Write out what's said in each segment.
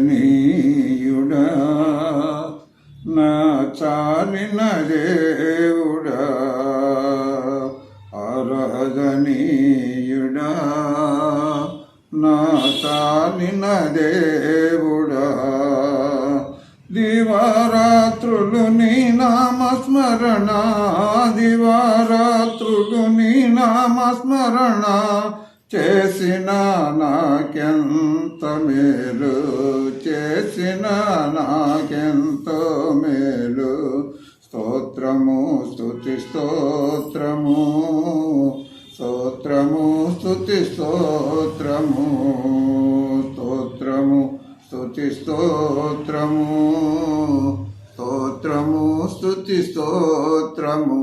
ఆరాధనీయుడా నా చాలిన దేవుడా ఆరాధనీయుడా నా చాలిన దేవుడా దివారాత్రులు నీ నామస్మరణ దివారాత్రులు నీ నామస్మరణ చేసిన నాకెంత మేలు చేసిన నాకెంతో మేలు. స్తోత్రము స్థుతి స్తోత్రము. స్తోత్రము స్థుతి స్తోత్రము. స్తోత్రము స్థుతి స్తోత్రము. స్తోత్రము స్థుతి స్తోత్రము.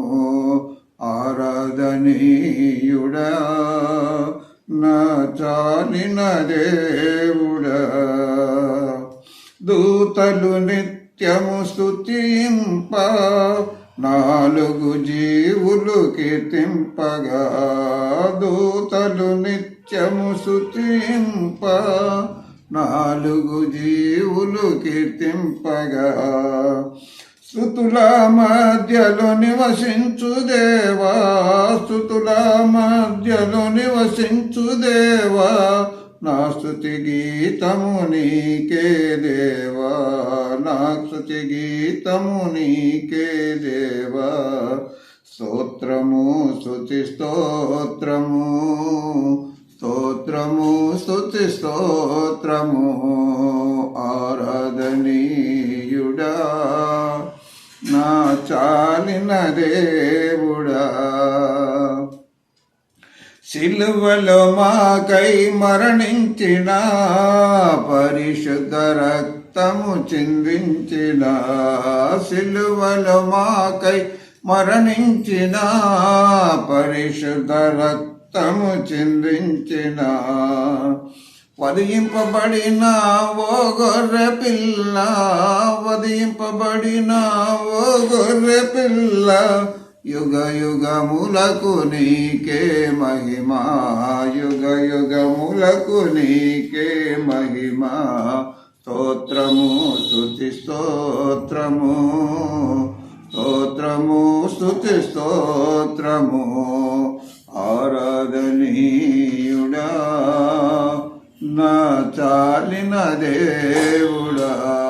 ఆరాధనీయుడా. నా చాలిన దేవుడా. దూతలు నిత్యము స్థుతింప నాలుగు జీవులు కీర్తింపగా. దూతలు నిత్యము స్తుతింప నాలుగు జీవులు కీర్తింపగా. స్థుతుల మధ్యలో నివసించు దేవా స్థుతుల మధ్యలో నివసించు దేవా నా స్థుతి గీతము నీకే దేవా నా స్థుతి గీతము నీకే దేవా. స్తోత్రము స్థుతి స్తోత్రము స్తోత్రము స్థుతి స్తోత్రము ఆరాధనీయుడా. నా చాలిన దేవ సిలువలో మాకై మరణించిన పరిశుద్ధ రక్తము చిందించిన సిలువలో మాకై మరణించిన పరిశుద్ధ రక్తము చిందించిన. వదిలింపబడిన ఓ గొర్రె పిల్ల వదిలింపబడిన ఓ గొర్రె పిల్ల యుగ యుగములకు నీకే మహిమా. యుగ యుగములకు నీకే మహిమా. స్తోత్రము స్తుతి స్తోత్రము. స్తోత్రము స్తుతి స్తోత్రము. ఆరాధనీయుడా నా చాలిన దేవుడా.